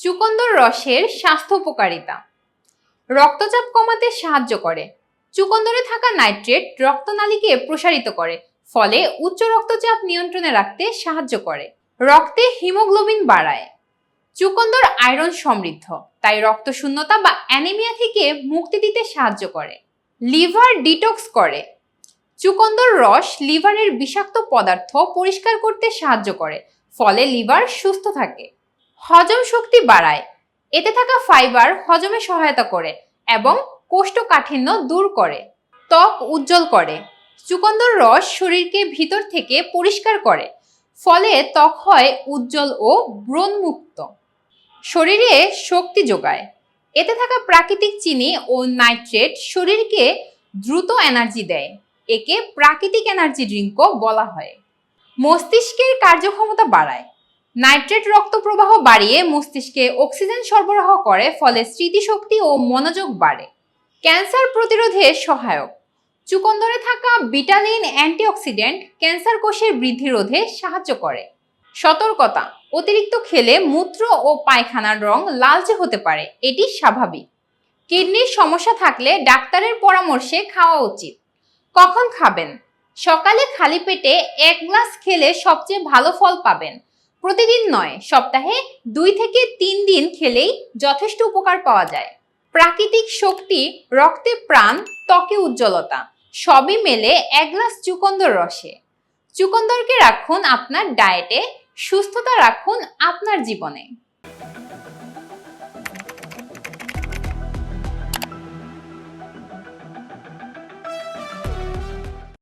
চুকন্দর রসের স্বাস্থ্য উপকারিতা। রক্তচাপ কমাতে সাহায্য করে। চুকন্দরে থাকা নাইট্রেট রক্তনালীকে প্রসারিত করে, ফলে উচ্চ রক্তচাপ নিয়ন্ত্রণে রাখতে সাহায্য করে। রক্তে হিমোগ্লোবিন বাড়ায়। চুকন্দর আয়রন সমৃদ্ধ, তাই রক্তশূন্যতা বা অ্যানিমিয়া থেকে মুক্তি দিতে সাহায্য করে। লিভার ডিটক্স করে। চুকন্দর রস লিভারের বিষাক্ত পদার্থ পরিষ্কার করতে সাহায্য করে, ফলে লিভার সুস্থ থাকে। হজম শক্তি বাড়ায়। এতে থাকা ফাইবার হজমে সহায়তা করে এবং কোষ্ঠকাঠিন্য দূর করে, ত্বক উজ্জ্বল করে, চুকন্দর রস শরীরকে ভিতর থেকে পরিষ্কার করে, ফলে ত্বক হয় উজ্জ্বল ও ব্রণমুক্ত। শরীরে শক্তি যোগায়। এতে থাকা প্রাকৃতিক চিনি ও নাইট্রেট শরীরকে দ্রুত এনার্জি দেয়। একে প্রাকৃতিক এনার্জি ড্রিঙ্কও বলা হয়। মস্তিষ্কের কার্যক্ষমতা বাড়ায়। নাইট্রেট রক্ত প্রবাহ বাড়িয়ে মস্তিষ্কে অক্সিজেন সরবরাহ করে, ফলে স্মৃতিশক্তি ও মনোযোগ বাড়ে। ক্যান্সার প্রতিরোধে সহায়ক। চুকন্দরে থাকা বিটালিন অ্যান্টিঅক্সিডেন্ট ক্যান্সার কোষের বৃদ্ধি রোধে সাহায্য করে। সতর্কতা। অতিরিক্ত খেলে মূত্র ও পায়খানার রং লালচে হতে পারে। এটি স্বাভাবিক। কিডনির সমস্যা থাকলে ডাক্তারের পরামর্শে খাওয়া উচিত। কখন খাবেন? সকালে খালি পেটে এক গ্লাস খেলে সবচেয়ে ভালো ফল পাবেন। প্রতিদিন নয়, সপ্তাহে দুই থেকে তিন দিন খেলেই যথেষ্ট উপকার পাওয়া যায়। প্রাকৃতিক শক্তি, রক্তে প্রাণ, ত্বকে উজ্জ্বলতা, সবই মেলে এক গ্লাস চুকন্দর রসে। চুকন্দরকে রাখুন আপনার ডায়েটে সুস্থতা রাখুন আপনার জীবনে।